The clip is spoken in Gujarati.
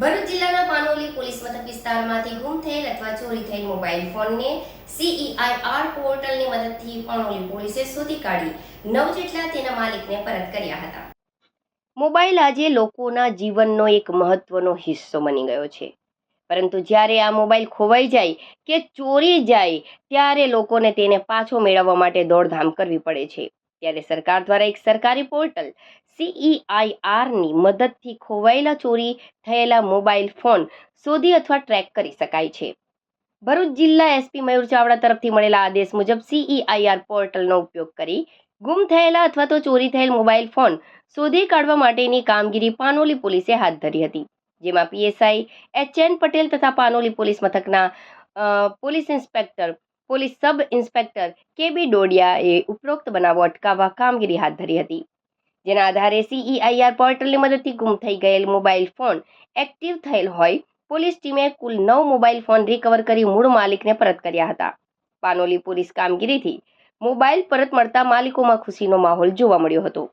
ભરૂચ જિલ્લાના પાનોલી પોલીસ મથક વિસ્તારમાંથી ગુમ થયેલ અથવા ચોરી થયેલ મોબાઈલ ફોનને સીઈઆઈઆર પોર્ટલની મદદથી પાનોલી પોલીસે શોધી કાઢી. નવ જેટલા તેના માલિકને પરત કર્યા હતા. મોબાઈલ આજે લોકોના જીવનનો એક મહત્વનો હિસ્સો બની ગયો છે. પરંતુ જ્યારે આ મોબાઈલ ખોવાઈ જાય કે ચોરી જાય, ત્યારે લોકોને તેને પાછો મેળવવા માટે દોડધામ કરવી પડે છે. ત્યારે સરકાર દ્વારા એક સરકારી પોર્ટલ સીઈઆઈઆરની મદદથી ખોવાયેલા ચોરી થયેલા મોબાઈલ ફોન શોધી અથવા ટ્રેક કરી શકાય છે. ભરૂચ જિલ્લા એસપી મયુર ચાવડા તરફથી મળેલા આદેશ મુજબ સીઈઆઈઆર પોર્ટલનો ઉપયોગ કરી ગુમ થયેલા અથવા તો ચોરી થયેલ મોબાઈલ ફોન શોધી કાઢવા માટેની કામગીરી પાનોલી પોલીસે હાથ ધરી હતી, જેમાં પીએસઆઈ એચ એન પટેલ તથા પાનોલી પોલીસ મથકના police inspector police sub inspector K ડોડિયાએ ઉપરોક્ત બનાવો અટકાવવા કામગીરી હાથ ધરી હતી. જેના આધારે સીઈઆઈઆર પોર્ટલની મદદથી ગુમ થઈ ગયેલ મોબાઈલ ફોન એક્ટિવ થયેલ હોય, પોલીસ ટીમે કુલ નવ મોબાઈલ ફોન રિકવર કરી મૂળ માલિકને પરત કર્યા હતા. પાનોલી પોલીસ કામગીરીથી મોબાઈલ પરત મળતા માલિકોમાં ખુશીનો માહોલ જોવા મળ્યો હતો.